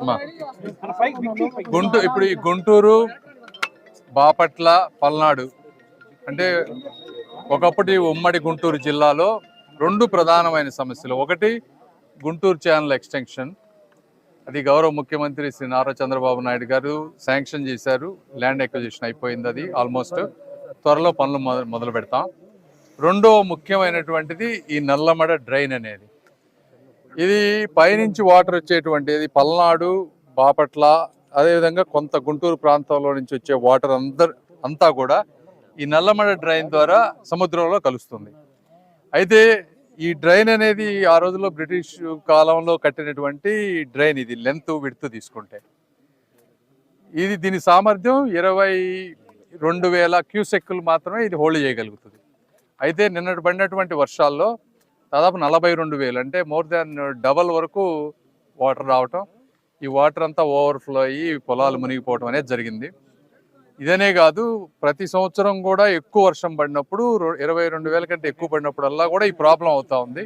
అమ్మా. గుంటూరు ఇప్పుడు ఈ గుంటూరు బాపట్ల పల్నాడు అంటే ఒకప్పటి ఉమ్మడి గుంటూరు జిల్లాలో రెండు ప్రధానమైన సమస్యలు. ఒకటి గుంటూరు ఛానల్ ఎక్స్టెన్షన్. అది గౌరవ ముఖ్యమంత్రి శ్రీ నారా చంద్రబాబు నాయుడు గారు శాంక్షన్ చేశారు. ల్యాండ్ ఎక్విజిషన్ అయిపోయింది అది ఆల్మోస్ట్. త్వరలో పనులు మొదలు పెడతాం. రెండో ముఖ్యమైనటువంటిది ఈ నల్లమడ డ్రైన్ అనేది. ఇది పైనుంచి వాటర్ వచ్చేటువంటి ఇది పల్నాడు బాపట్ల అదేవిధంగా కొంత గుంటూరు ప్రాంతంలో నుంచి వచ్చే వాటర్ అందరు అంతా కూడా ఈ నల్లమడ డ్రైన్ ద్వారా సముద్రంలో కలుస్తుంది. అయితే ఈ డ్రైన్ అనేది ఆ రోజుల్లో బ్రిటిష్ కాలంలో కట్టినటువంటి డ్రైన్ ఇది లెంత్ విడుతు తీసుకుంటే. ఇది దీని సామర్థ్యం ఇరవై రెండు వేల క్యూసెక్కులు మాత్రమే ఇది హోల్డ్ చేయగలుగుతుంది. అయితే నిన్నటి పడినటువంటి వర్షాల్లో దాదాపు నలభై రెండు వేలు అంటే మోర్ దాన్ డబల్ వరకు వాటర్ రావటం. ఈ వాటర్ అంతా ఓవర్ఫ్లో అయ్యి పొలాలు మునిగిపోవటం అనేది జరిగింది. ఇదనే కాదు ప్రతి సంవత్సరం కూడా ఎక్కువ వర్షం పడినప్పుడు ఇరవై రెండు వేల కంటే ఎక్కువ పడినప్పుడల్లా కూడా ఈ ప్రాబ్లం అవుతా ఉంది.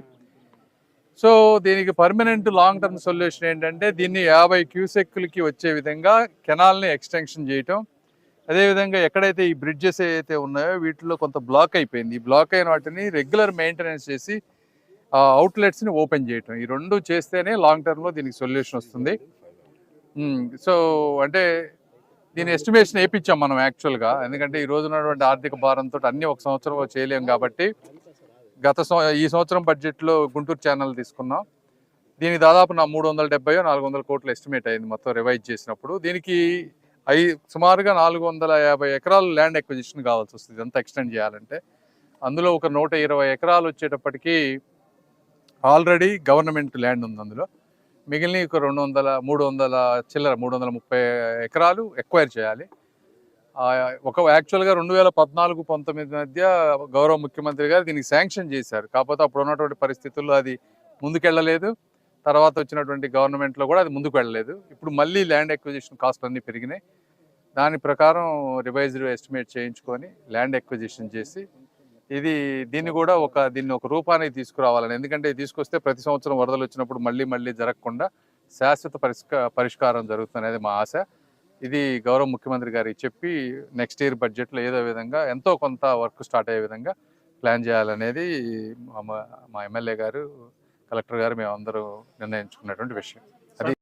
సో దీనికి పర్మనెంట్ లాంగ్ టర్మ్ సొల్యూషన్ ఏంటంటే దీన్ని యాభై క్యూసెక్కులకి వచ్చే విధంగా కెనాల్ని ఎక్స్టెన్షన్ చేయటం. అదేవిధంగా ఎక్కడైతే ఈ బ్రిడ్జెస్ ఏవైతే ఉన్నాయో వీటిలో కొంత బ్లాక్ అయిపోయింది. ఈ బ్లాక్ అయిన వాటిని రెగ్యులర్ మెయింటెనెన్స్ చేసి అవుట్లెట్స్ని ఓపెన్ చేయటం. ఈ రెండు చేస్తేనే లాంగ్ టర్మ్లో దీనికి సొల్యూషన్ వస్తుంది. సో అంటే దీని ఎస్టిమేషన్ వేయించాం మనం యాక్చువల్గా. ఎందుకంటే ఈ రోజు ఉన్నటువంటి ఆర్థిక భారంతో అన్ని ఒక సంవత్సరంలో చేయలేం కాబట్టి గత ఈ సంవత్సరం బడ్జెట్లో గుంటూరు ఛానల్ తీసుకున్నాం. దీనికి దాదాపు నా మూడు వందల డెబ్బై నాలుగు వందల కోట్లు ఎస్టిమేట్ అయింది మొత్తం రివైజ్ చేసినప్పుడు. దీనికి ఐ సుమారుగా నాలుగు వందల యాభై ఎకరాలు ల్యాండ్ ఎక్విజిషన్ కావాల్సి వస్తుంది. ఇదంతా ఎక్స్టెండ్ చేయాలంటే. అందులో ఒక నూట ఇరవై ఎకరాలు వచ్చేటప్పటికీ ఆల్రెడీ గవర్నమెంట్ ల్యాండ్ ఉంది అందులో. మిగిలిన ఒక రెండు వందల మూడు వందల చిల్లర మూడు వందల ముప్పై ఎకరాలు ఎక్వైర్ చేయాలి. ఒక యాక్చువల్గా రెండు వేల పద్నాలుగు పంతొమ్మిది మధ్య గౌరవ ముఖ్యమంత్రి గారు దీనికి శాంక్షన్ చేశారు. కాకపోతే అప్పుడు ఉన్నటువంటి పరిస్థితుల్లో అది ముందుకెళ్ళలేదు. తర్వాత వచ్చినటువంటి గవర్నమెంట్లో కూడా అది ముందుకు వెళ్ళలేదు. ఇప్పుడు మళ్ళీ ల్యాండ్ ఎక్విజిషన్ కాస్ట్ అన్నీ పెరిగినాయి. దాని ప్రకారం రివైజ్డ్ ఎస్టిమేట్ చేయించుకొని ల్యాండ్ ఎక్విజిషన్ చేసి ఇది దీన్ని కూడా ఒక దీన్ని ఒక రూపానికి తీసుకురావాలని. ఎందుకంటే తీసుకొస్తే ప్రతి సంవత్సరం వరదలు వచ్చినప్పుడు మళ్ళీ మళ్ళీ జరగకుండా శాశ్వత పరిష్క పరిష్కారం జరుగుతుందనేది మా ఆశ. ఇది గౌరవ ముఖ్యమంత్రి గారికి చెప్పి నెక్స్ట్ ఇయర్ బడ్జెట్లో ఏదో విధంగా ఎంతో కొంత వర్క్ స్టార్ట్ అయ్యే విధంగా ప్లాన్ చేయాలనేది మా మా ఎమ్మెల్యే గారు కలెక్టర్ గారు మేమందరూ నిర్ణయించుకున్నటువంటి విషయం.